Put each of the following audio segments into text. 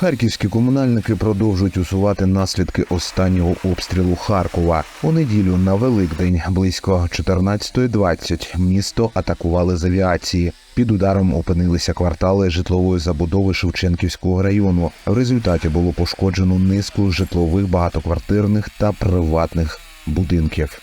Харківські комунальники продовжують усувати наслідки останнього обстрілу Харкова. У неділю на Великдень близько 14.20 місто атакували з авіації. Під ударом опинилися квартали житлової забудови Шевченківського району. В результаті було пошкоджено низку житлових багатоквартирних та приватних будинків.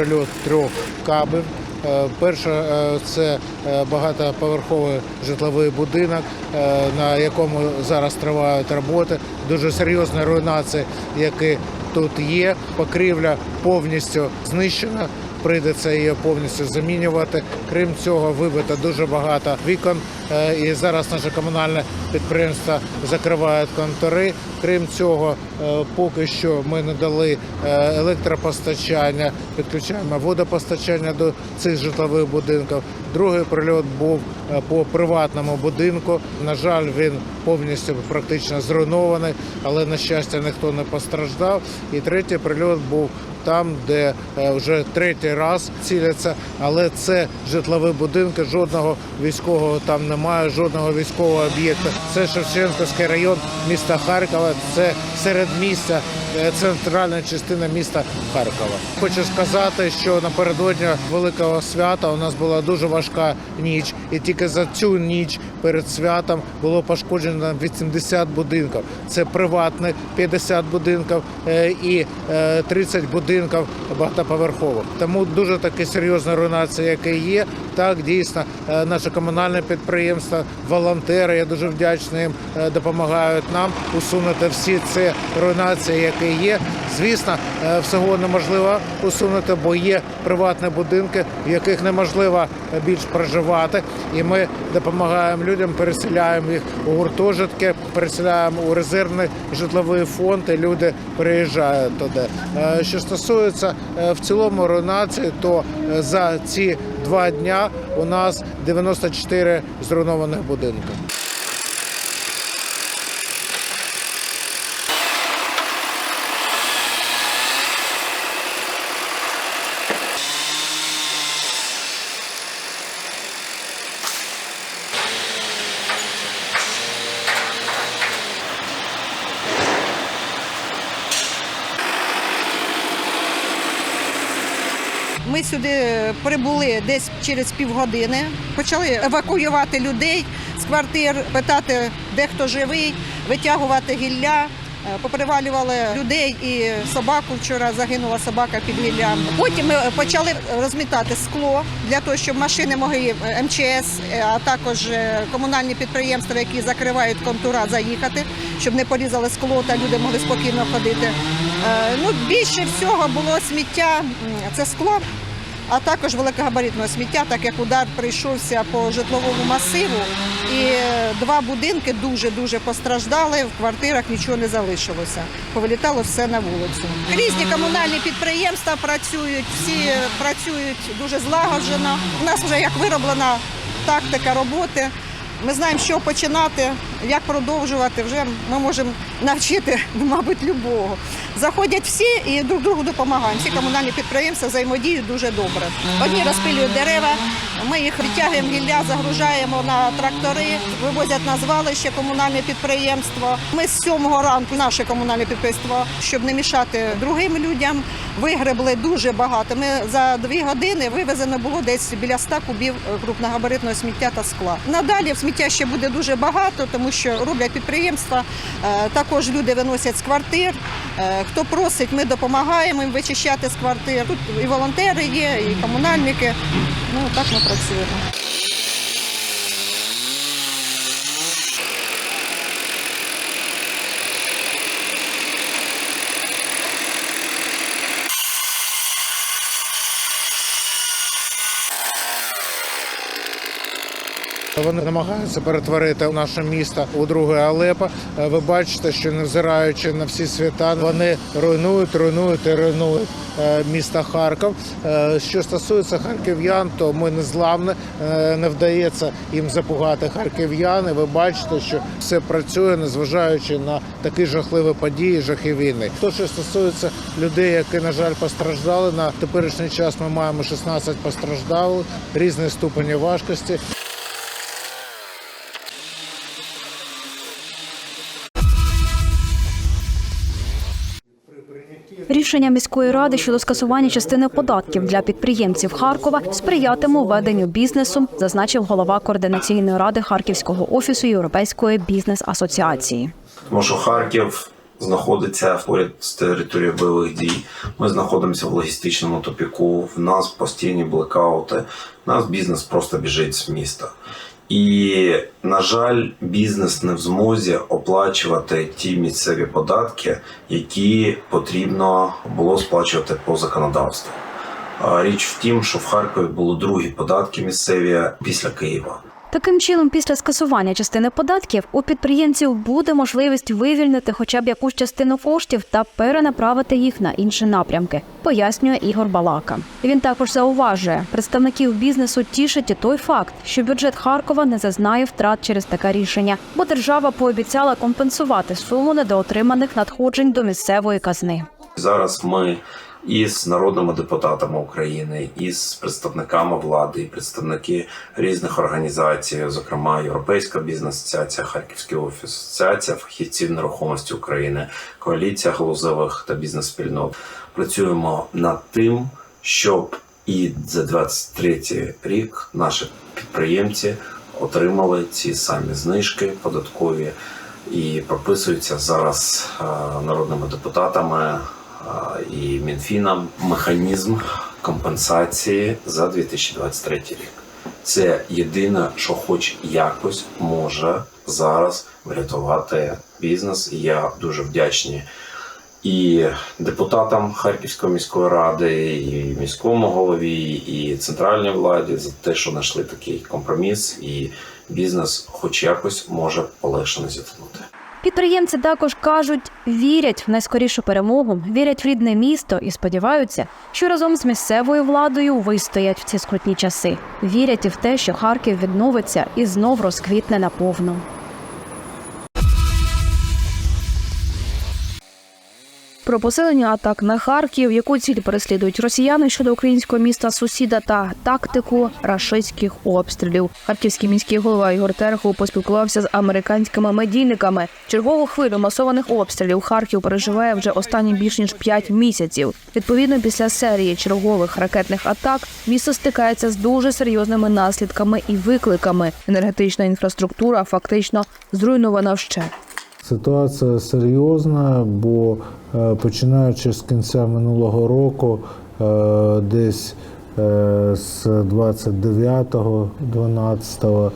Прильот трьох кабів. Перша Перше е, це е, багатоповерховий житловий будинок, е, на якому зараз тривають роботи. Дуже серйозна руйнація, які тут є. Покрівля повністю знищена. Прийдеться її повністю замінювати. Крім цього, вибито дуже багато вікон. е, І зараз наше комунальне підприємство закривають контори. Крім цього, е, поки що ми не дали е, електропостачання, підключаємо водопостачання до цих житлових будинків. Другий прильот був по приватному будинку. На жаль, він повністю практично зруйнований, але на щастя ніхто не постраждав. І третій прильот був там, де е, вже третій раз ціляться, але це житлові будинки, жодного військового там немає, жодного військового об'єкта. Це Шевченківський район міста Харкова. Це середмістя, е, центральна частина міста Харкова. Хочу сказати, що напередодні великого свята у нас була дуже важка ніч, і тільки за цю ніч перед святом було пошкоджено 80 будинків. Це приватні 50 будинків е, і е, 30 будинків багатоповерхових. Тому дуже таки серйозна руйнація, яка є. Так дійсно е, наше комунальне підприємство, волонтери. Я дуже вдячний їм е, допомагають нам усунути всі ці руйнації, які є. Звісно, е, всього неможливо усунути, бо є приватні будинки, в яких неможливо більш проживати. І ми допомагаємо людям, переселяємо їх у гуртожитки, переселяємо у резервний житловий фонд. і Люди приїжджають туди. Е, Що стосується е, в цілому руйнації, то е, за ці два дня у нас 94 зруйнованих будинки. Сюди прибули десь через півгодини. Почали евакуювати людей з квартир, питати, де хто живий, витягувати гілля. Е, Попривалювали людей і собаку. Вчора загинула собака під гіллям. Потім ми почали розмітати скло для того, щоб машини могли е, МЧС, е, а також комунальні підприємства, які закривають контура, заїхати, щоб не порізали скло та люди могли спокійно ходити. Ну, більше всього було сміття, це скло, а також великогабаритного сміття, так як удар прийшовся по житловому масиву. І е, два будинки дуже-дуже постраждали, в квартирах нічого не залишилося. Повилітало все на вулицю. Різні комунальні підприємства працюють, всі працюють дуже злагоджено. У нас вже як вироблена тактика роботи. Ми знаємо, що починати, як продовжувати. Вже ми можемо навчити, мабуть, любого. Заходять всі і друг другу допомагаємо. Всі комунальні підприємства взаємодіють дуже добре. Одні розпилюють дерева, ми їх відтягуємо гілля, загружаємо на трактори, вивозять на звалище комунальне підприємство. Ми з сьомого ранку наше комунальне підприємство, щоб не мішати другим людям, вигребли дуже багато. Ми за дві години вивезено було десь біля 100 кубів крупногабаритного сміття та скла. Надалі сміття ще буде дуже багато, тому що роблять підприємства. Е, Також люди виносять з квартир. Е, Хто просить, ми допомагаємо їм вичищати з квартир. Тут і волонтери є, і комунальники. Ну так ми працюємо. Вони намагаються перетворити наше місто у друге Алепо. Е, Ви бачите, що невзираючи на всі свята, вони руйнують, руйнують і руйнують е, місто Харків. Е, Що стосується харків'ян, то ми не зламні, Е, не вдається їм запугати харків'ян. І Ви бачите, що все працює, незважаючи на такі жахливі події, жахи війни. То, що стосується людей, які на жаль постраждали на теперішній час, ми маємо 16 постраждалих різних ступені важкості. Рішення міської ради щодо скасування частини податків для підприємців Харкова сприятиме веденню бізнесу, зазначив голова координаційної ради Харківського офісу Європейської бізнес-асоціації. Тому що Харків знаходиться поряд з територією бойових дій. Ми знаходимося в логістичному тупіку. В нас постійні блекаути. Нас бізнес просто біжить з міста. І, на жаль, бізнес не в змозі оплачувати ті місцеві податки, які потрібно було сплачувати по законодавству. Річ в тім, що в Харкові були другі податки місцеві після Києва. Таким чином, після скасування частини податків у підприємців буде можливість вивільнити хоча б якусь частину коштів та перенаправити їх на інші напрямки, пояснює Ігор Балака. Він також зауважує, представників бізнесу тішить і той факт, що бюджет Харкова не зазнає втрат через таке рішення, бо держава пообіцяла компенсувати суму недоотриманих надходжень до місцевої казни. Зараз ми із народними депутатами України, із представниками влади, і представники різних організацій, зокрема Європейська бізнес-асоціація, Харківський офіс, Асоціація фахівців нерухомості України, коаліція галузевих та бізнес-спільнот. Працюємо над тим, щоб і за 23 рік наші підприємці отримали ці самі знижки податкові і прописуються зараз е, народними депутатами і Мінфіном механізм компенсації за 2023 рік. Це єдине, що хоч якось може зараз врятувати бізнес. Я дуже вдячний і депутатам Харківської міської ради, і міському голові, і центральній владі за те, що знайшли такий компроміс, і бізнес, хоч якось, може полегшено зіткнути. Підприємці також кажуть, вірять в найскорішу перемогу, вірять в рідне місто і сподіваються, що разом з місцевою владою вистоять в ці скрутні часи. Вірять і в те, що Харків відновиться і знов розквітне наповну. Про посилення атак на Харків, яку ціль переслідують росіяни щодо українського міста сусіда та тактику рашистських обстрілів. Харківський міський голова Ігор Терехов поспілкувався з американськими медійниками. Чергову хвилю масованих обстрілів Харків переживає вже останні більш ніж 5 місяців. Відповідно, після серії чергових ракетних атак місто стикається з дуже серйозними наслідками і викликами. Енергетична інфраструктура фактично зруйнована вщент. Ситуація серйозна, бо е, починаючи з кінця минулого року, е, десь е, з 29-12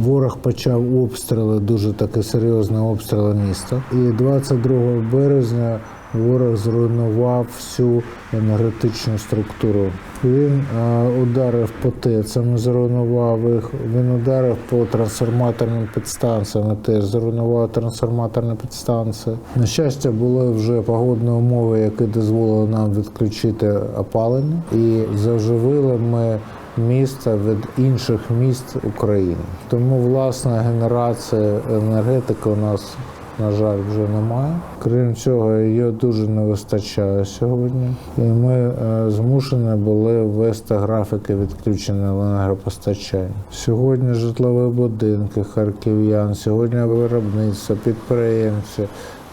ворог почав обстріли, дуже таке серйозні обстріли міста. І 22 березня ворог зруйнував всю енергетичну структуру. Він е, ударив по ТЕЦам, зруйнував їх. Він ударив по трансформаторним підстанціям, теж зруйнував трансформаторні підстанції. На щастя, були вже погодні умови, які дозволили нам відключити опалення, і заживили ми міста від інших міст України. Тому власна генерація енергетики у нас на жаль, вже немає. Крім цього, її дуже не вистачає сьогодні. І ми е, змушені були ввести графіки відключення енергопостачання. Сьогодні житлові будинки харків'ян, сьогодні виробництво, підприємці,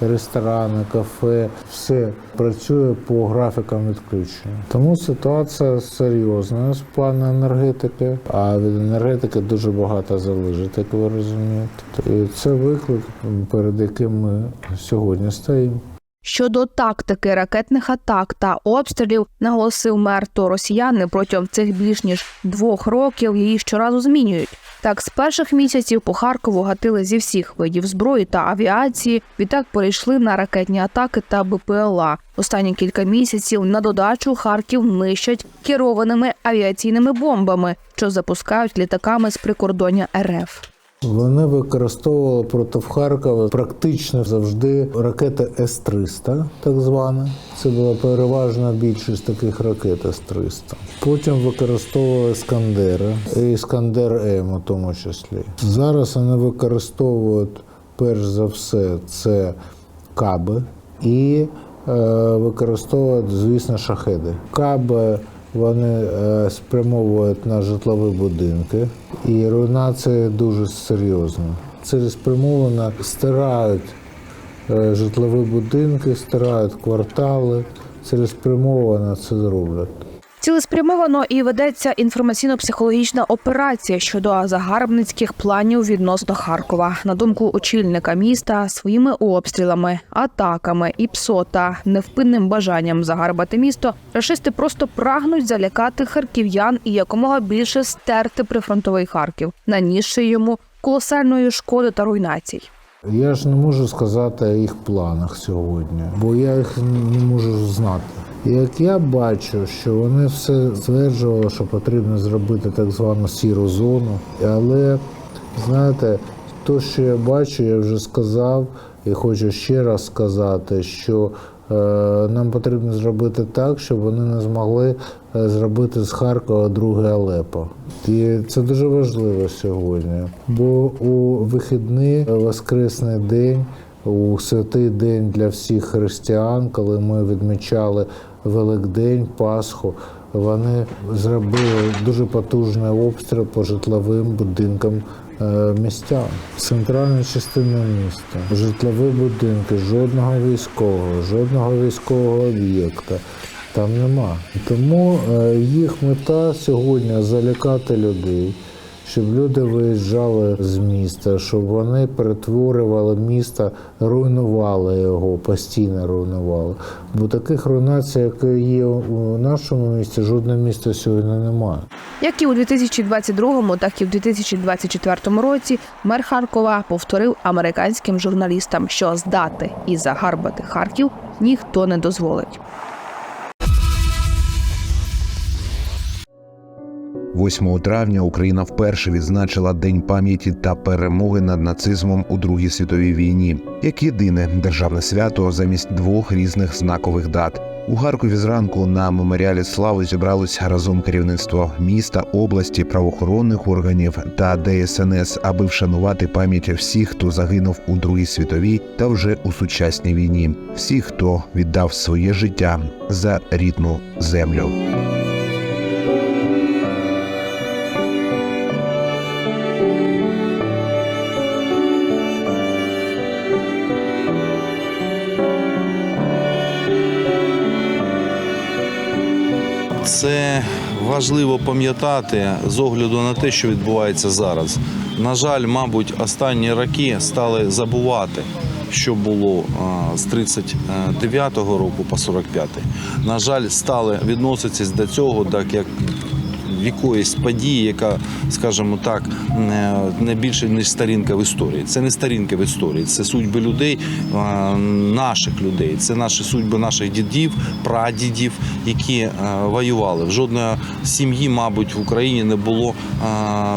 ресторани, кафе, все працює по графікам відключення. Тому ситуація серйозна з плану енергетики, а від енергетики дуже багато залежить, як ви розумієте. І це виклик, перед яким ми сьогодні стоїмо. Щодо тактики ракетних атак та обстрілів, наголосив мер, то росіяни протягом цих більш ніж двох років її щоразу змінюють. Так, з перших місяців по Харкову гатили зі всіх видів зброї та авіації. Відтак перейшли на ракетні атаки та БПЛА. Останні кілька місяців на додачу Харків нищать керованими авіаційними бомбами, що запускають літаками з прикордоння РФ. Вони використовували проти Харкова практично завжди ракети С-300, так звана. Це була переважна більшість таких ракет С-300. Потім використовували Іскандери, і Іскандер М у тому числі. Зараз вони використовують перш за все це каби і е, використовують, звісно, шахеди. Каби вони е, спрямовують на житлові будинки, і руйнація дуже серйозна. Цілеспрямовано стирають е, житлові будинки, стирають квартали, цілеспрямовано це зроблять. Цілеспрямовано і ведеться інформаційно-психологічна операція щодо загарбницьких планів відносно Харкова. На думку очільника міста, своїми обстрілами, атаками і ПСО та невпинним бажанням загарбати місто, рашисти просто прагнуть залякати харків'ян і якомога більше стерти прифронтовий Харків, нанісши йому колосальної шкоди та руйнацій. Я ж не можу сказати о їх планах сьогодні, бо я їх не можу знати. Як я бачу, що вони все стверджували, що потрібно зробити так звану сіру зону, але знаєте, то, що я бачу, я вже сказав і хочу ще раз сказати, що е, нам потрібно зробити так, щоб вони не змогли е, зробити з Харкова друге Алепо. І це дуже важливо сьогодні, бо у вихідний е, воскресний день. У святий день для всіх християн, коли ми відмічали Великдень, Пасху, вони зробили дуже потужний обстріл по житловим будинкам е, містян. Центральна частина міста, житлові будинки, жодного військового, жодного військового об'єкта. Там нема. Тому е, їх мета сьогодні залякати людей, щоб люди виїжджали з міста, щоб вони перетворювали місто, руйнували його, постійно руйнували. Бо таких руйнацій, які є у нашому місті, жодного міста сьогодні немає. Як і у 2022, так і в 2024 році мер Харкова повторив американським журналістам, що здати і загарбати Харків ніхто не дозволить. 8 травня Україна вперше відзначила День пам'яті та перемоги над нацизмом у Другій світовій війні, як єдине державне свято замість двох різних знакових дат. У Харкові зранку на меморіалі слави зібралось разом керівництво міста, області, правоохоронних органів та ДСНС, аби вшанувати пам'ять всіх, хто загинув у Другій світовій та вже у сучасній війні, всіх, хто віддав своє життя за рідну землю. Це важливо пам'ятати з огляду на те, що відбувається зараз. На жаль, мабуть, останні роки стали забувати, що було з 39-го року по 45-й. На жаль, стали відноситись до цього, так як якоїсь події, яка, скажімо так, не- більше ніж сторінка в історії. Це не сторінка в історії, це судьби людей, наших людей, це наші судьби наших дідів, прадідів, які е, воювали. В жодної сім'ї, мабуть, в Україні не було е,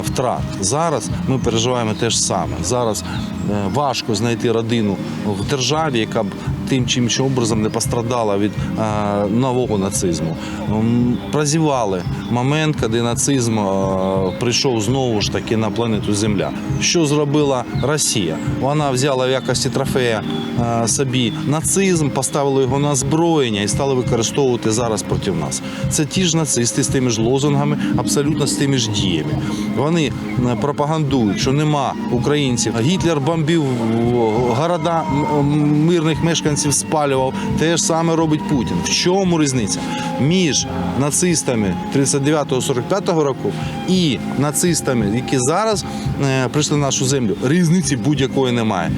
втрат. Зараз ми переживаємо те ж саме. Зараз е, важко знайти родину в державі, яка б тим чи іншим образом не пострадала від е, нового нацизму. М, Прозівали момент, коли нацизм е, прийшов знову ж таки на планету Земля. Що зробила Росія? Вона взяла в якості трофея е, собі нацизм, поставила його на озброєння і стала використовувати зараз проти нас. Це ті ж нацисти з тими ж лозунгами, абсолютно з тими ж діями. Вони пропагандують, що нема українців. Гітлер бомбив е, города мирних мешканців, спалював. Те ж саме робить Путін. В чому різниця між нацистами 39-45 року і нацистами, які зараз е, прийшли на нашу землю? Різниці будь-якої немає.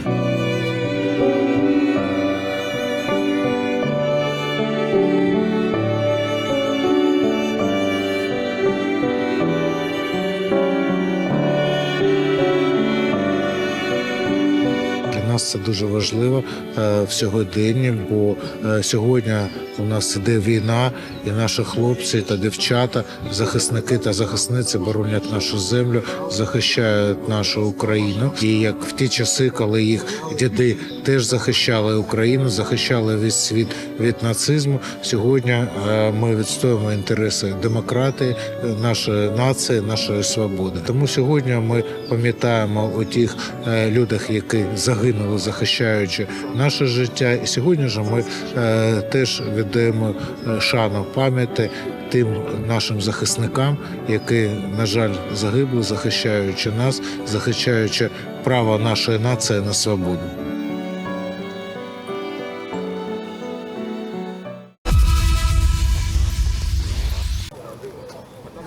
Це дуже важливо е, в сьогоденні, бо е, сьогодні у нас іде війна, і наші хлопці та дівчата, захисники та захисниці боронять нашу землю, захищають нашу Україну. І як в ті часи, коли їх діди теж захищали Україну, захищали весь світ від нацизму. Сьогодні е, ми відстоюємо інтереси демократії, нашої нації, нашої свободи. Тому сьогодні ми пам'ятаємо у тих е, людях, які загинули, захищаючи наше життя. І сьогодні ж ми е, теж віддаємо шану пам'яті тим нашим захисникам, які, на жаль, загибли, захищаючи нас, захищаючи право нашої нації на свободу.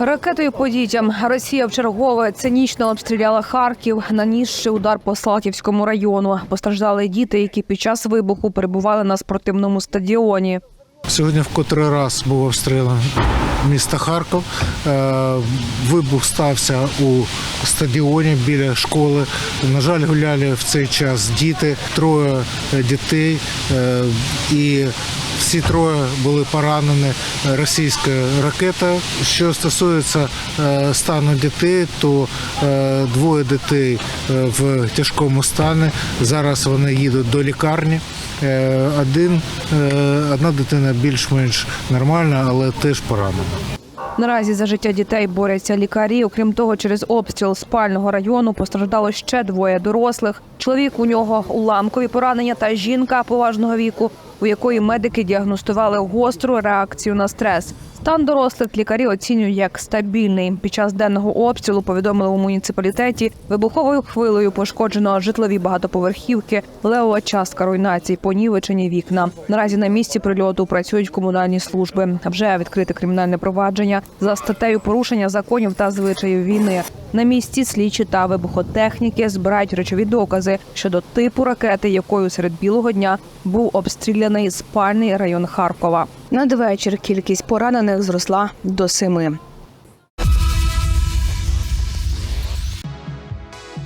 Ракетою по дітям Росія вчергове цинічно обстріляла Харків, нанісши удар по Слатівському району. Постраждали діти, які під час вибуху перебували на спортивному стадіоні. Сьогодні в котрий раз був обстрілян місто Харків. Е, Вибух стався у стадіоні біля школи. На жаль, гуляли в цей час діти, троє дітей, е, і всі троє були поранені російською ракетою. Що стосується е, стану дітей, то двоє дітей в тяжкому стані. Зараз вони їдуть до лікарні. Е, Один, е, одна дитина більш-менш нормальна, але теж поранена. Наразі за життя дітей борються лікарі. Окрім того, через обстріл спального району постраждало ще двоє дорослих. Чоловік у нього уламкові поранення та жінка поважного віку, у якої медики діагностували гостру реакцію на стрес. Стан дорослих лікарі оцінюють як стабільний. Під час денного обстрілу повідомили у муніципалітеті вибуховою хвилею пошкоджено житлові багатоповерхівки, левова частка руйнацій, понівечені вікна. Наразі на місці прильоту працюють комунальні служби. Вже відкрите кримінальне провадження за статтею порушення законів та звичаїв війни. На місці слідчі та вибухотехніки збирають речові докази щодо типу ракети, якою серед білого дня був обстріляний спальний район Харкова. Надвечір кількість поранених зросла до семи.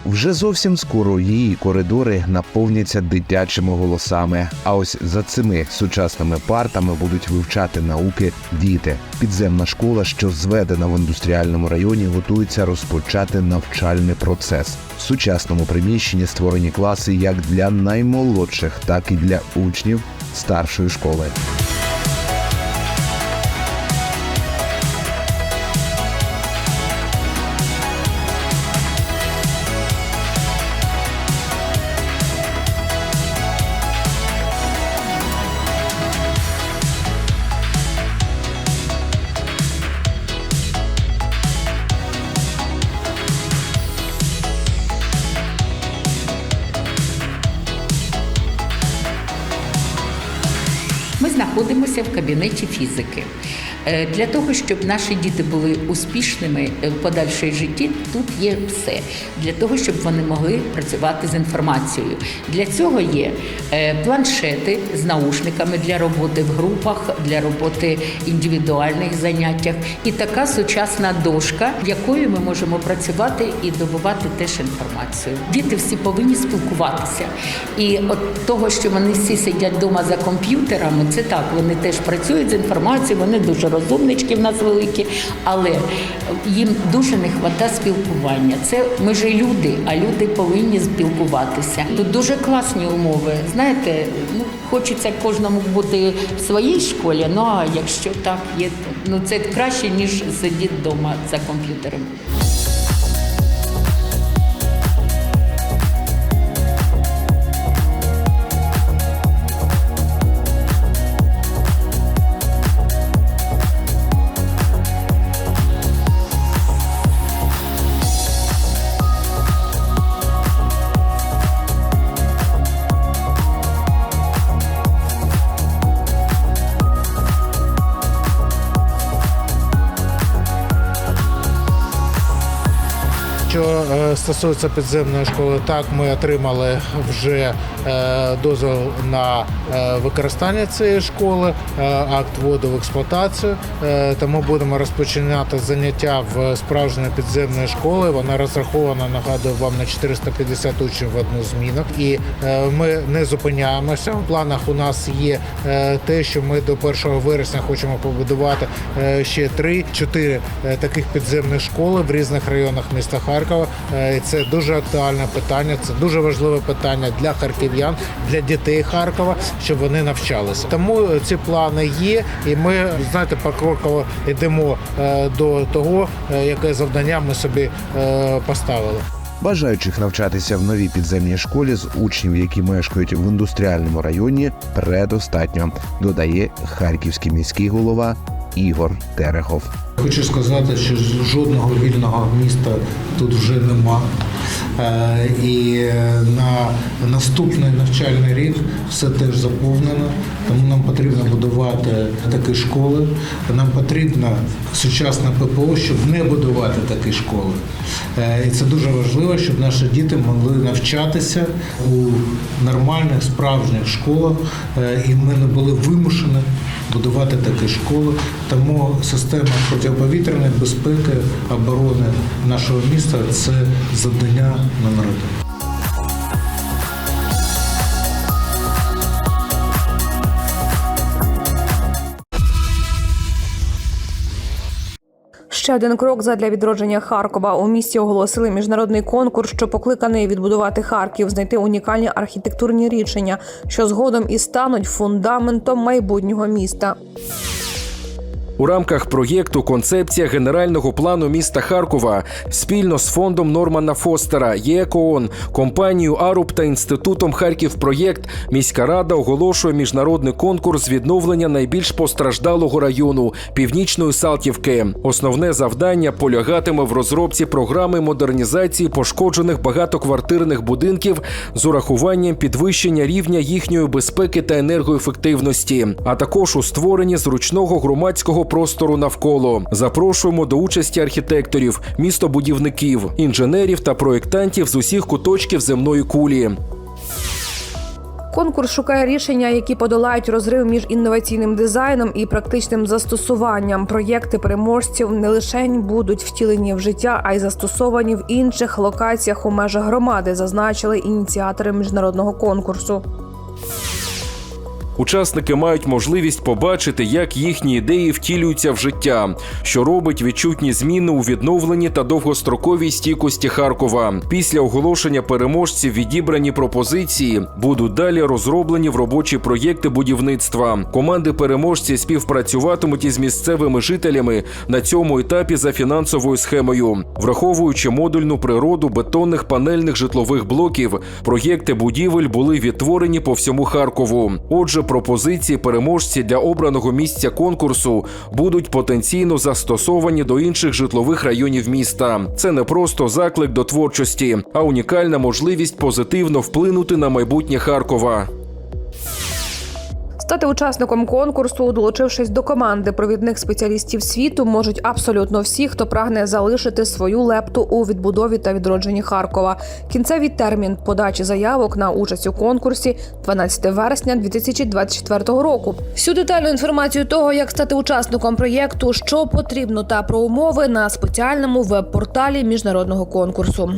Вже зовсім скоро її коридори наповняться дитячими голосами. А ось за цими сучасними партами будуть вивчати науки діти. Підземна школа, що зведена в індустріальному районі, готується розпочати навчальний процес. В сучасному приміщенні створені класи як для наймолодших, так і для учнів старшої школи. Кабінеті фізики. Е, Для того, щоб наші діти були успішними в подальшій житті, тут є все. Для того, щоб вони могли працювати з інформацією. Для цього є е, планшети з наушниками для роботи в групах, для роботи індивідуальних заняттях. І така сучасна дошка, якою ми можемо працювати і добувати теж інформацію. Діти всі повинні спілкуватися. І от того, що вони всі сидять вдома за комп'ютерами, це так, вони теж працюють з інформацією, вони дуже розумнички в нас великі, але їм дуже не вистачає спілкування. Це ми ж люди, а люди повинні спілкуватися. Тут дуже класні умови. Знаєте, ну хочеться кожному бути в своїй школі. Ну а якщо так є, ну це краще ніж сидіти вдома за комп'ютером. Стосується підземної школи, так ми отримали вже дозвіл на е, використання цієї школи, е, акт вводу в експлуатацію. Е, Тому будемо розпочинати заняття в справжньої підземної школи. Вона розрахована, нагадую вам, на 450 учнів в одну зміну. І е, ми не зупиняємося. В планах у нас є е, те, що ми до 1 вересня хочемо побудувати е, ще 3-4 е, таких підземних школи в різних районах міста Харкова. Е, Це дуже актуальне питання. Це дуже важливе питання для харків'ян, для дітей Харкова, щоб вони навчалися. Тому е, ці плани є, і ми знаєте, покроково йдемо е, до того, е, яке завдання ми собі поставили. Бажаючих навчатися в новій підземній школі з учнів, які мешкають в індустріальному районі, предостатньо, додає харківський міський голова Ігор Терехов. Хочу сказати, що жодного вільного міста тут вже нема. Е, І е, на наступний навчальний рік все теж заповнено, тому нам потрібно будувати такі школи. Нам потрібно сучасне ППО, щоб не будувати такі школи. Е, І це дуже важливо, щоб наші діти могли навчатися у нормальних справжніх школах, і ми не були вимушені будувати такі школи. Тому система протиповітряної безпеки оборони нашого міста це завдання номер один. Ще один крок задля відродження Харкова. У місті оголосили міжнародний конкурс, що покликаний відбудувати Харків, знайти унікальні архітектурні рішення, що згодом і стануть фундаментом майбутнього міста. У рамках проєкту Концепція генерального плану міста Харкова спільно з фондом Нормана Фостера, ЄКООН, компанією Аруб та інститутом Харків Проєкт міська рада оголошує міжнародний конкурс відновлення найбільш постраждалого району північної Салтівки. Основне завдання полягатиме в розробці програми модернізації пошкоджених багатоквартирних будинків з урахуванням підвищення рівня їхньої безпеки та енергоефективності, а також у створенні зручного громадського простору навколо. Запрошуємо до участі архітекторів, містобудівників, інженерів та проєктантів з усіх куточків земної кулі. Конкурс шукає рішення, які подолають розрив між інноваційним дизайном і практичним застосуванням. Проєкти переможців не лише будуть втілені в життя, а й застосовані в інших локаціях у межах громади, зазначили ініціатори міжнародного конкурсу. Учасники мають можливість побачити, як їхні ідеї втілюються в життя, що робить відчутні зміни у відновленні та довгостроковій стійкості Харкова. Після оголошення переможців відібрані пропозиції будуть далі розроблені в робочі проєкти будівництва. Команди переможці співпрацюватимуть із місцевими жителями на цьому етапі за фінансовою схемою, враховуючи модульну природу бетонних панельних житлових блоків. Проєкти будівель були відтворені по всьому Харкову. Отже, пропозиції переможці для обраного місця конкурсу будуть потенційно застосовані до інших житлових районів міста. Це не просто заклик до творчості, а унікальна можливість позитивно вплинути на майбутнє Харкова. Стати учасником конкурсу, долучившись до команди провідних спеціалістів світу, можуть абсолютно всі, хто прагне залишити свою лепту у відбудові та відродженні Харкова. Кінцевий термін подачі заявок на участь у конкурсі 12 вересня 2024 року. Всю детальну інформацію того, як стати учасником проєкту, що потрібно та про умови на спеціальному веб-порталі міжнародного конкурсу.